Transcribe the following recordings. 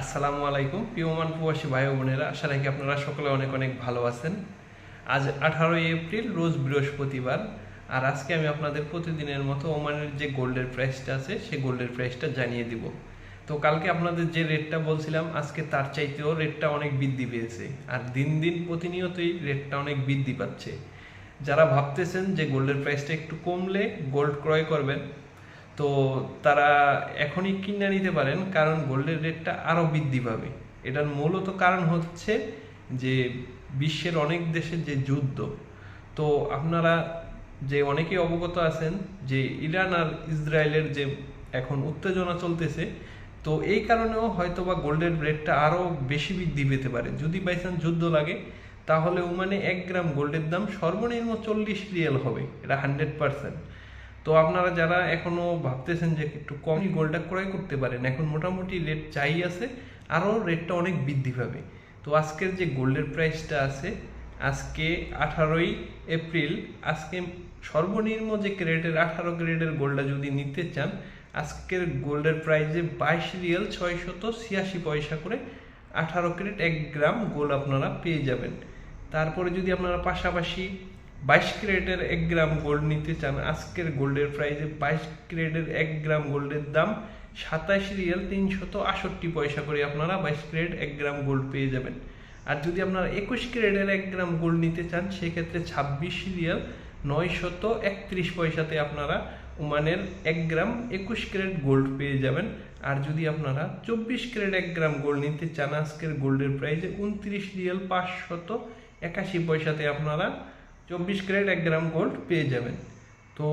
আসসালামু আলাইকুম প্রিয়মান প্রবাসী ভাই বোনেরা। আশা রাখি আপনারা সকলে অনেক অনেক ভালো আছেন। আজ আঠারোই এপ্রিল, রোজ বৃহস্পতিবার। আর আজকে আমি আপনাদের প্রতিদিনের মতো ওমানের যে গোল্ডের প্রাইসটা আছে, সেই গোল্ডের প্রাইসটা জানিয়ে দিব। তো কালকে আপনাদের যে রেটটা বলছিলাম, আজকে তার চাইতেও রেটটা অনেক বৃদ্ধি পেয়েছে। আর দিন দিন প্রতিনিয়তই রেটটা অনেক বৃদ্ধি পাচ্ছে। যারা ভাবতেছেন যে গোল্ডের প্রাইসটা একটু কমলে গোল্ড ক্রয় করবেন তো তারা এখনই কিনে নিতে পারেন, কারণ গোল্ডের রেটটা আরও বৃদ্ধি পাবে। এটার মূলত কারণ হচ্ছে যে বিশ্বের অনেক দেশের যে যুদ্ধ, তো আপনারা যে অনেকেই অবগত আছেন যে ইরান আর ইসরায়েলের যে এখন উত্তেজনা চলতেছে, তো এই কারণেও হয়তো হয়তোবা গোল্ডের রেটটা আরও বেশি বৃদ্ধি পেতে পারে। যদি বাইচান্স যুদ্ধ লাগে, তাহলে ওমানে এক গ্রাম গোল্ডের দাম সর্বনিম্ন চল্লিশ রিয়েল হবে, এটা হান্ড্রেড পার্সেন্ট। তো আপনারা যারা এখনও ভাবতেছেন যে একটু কমই গোল্ডটা ক্রয় করতে পারেন এখন মোটামুটি রেট চাই আছে আরও রেটটা অনেক বৃদ্ধি পাবে। তো আজকের যে গোল্ডের প্রাইসটা আছে আজকে আঠারোই এপ্রিল আজকে সর্বনিম্ন যে ক্রেডের আঠারো গ্রেডের গোল্ডটা যদি নিতে চান আজকের গোল্ডের প্রাইসে বাইশ রিয়েল ছয়শত ছিয়াশি পয়সা করে আঠারো ক্রেট এক গ্রাম গোল্ড আপনারা পেয়ে যাবেন। তারপরে যদি আপনারা পাশাপাশি বাইশ ক্যারেটের এক গ্রাম গোল্ড নিতে চান। আজকের গোল্ডের প্রাইসে বাইশ ক্যারেটের এক গ্রাম গোল্ডের দাম সাতাশ রিয়েল তিনশত আষট্টি পয়সা করে আপনারা বাইশ ক্যারেট এক গ্রাম গোল্ড পেয়ে যাবেন। আর যদি আপনারা একুশ ক্যারেটের এক গ্রাম গোল্ড নিতে চান, সেক্ষেত্রে ছাব্বিশ রিয়েল নয়শত একত্রিশ পয়সাতে আপনারা ওমানের এক গ্রাম একুশ ক্যারেট গোল্ড পেয়ে যাবেন। আর যদি আপনারা চব্বিশ ক্যারেট এক গ্রাম গোল্ড নিতে চান, আজকের গোল্ডের প্রাইসে উনত্রিশ রিয়েল পাঁচশত একাশি পয়সাতে আপনারা চব্বিশ ক্যারেট এক গ্রাম গোল্ড পেয়ে যাবেন। তো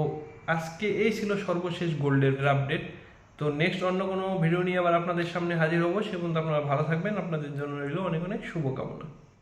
আজকে এই ছিল সর্বশেষ গোল্ডের আপডেট তো নেক্সট অন্য কোনো ভিডিও নিয়ে আবার আপনাদের সামনে হাজির হব। সে পর্যন্ত আপনারা ভালো থাকবেন। আপনাদের জন্য রইল অনেক অনেক শুভকামনা।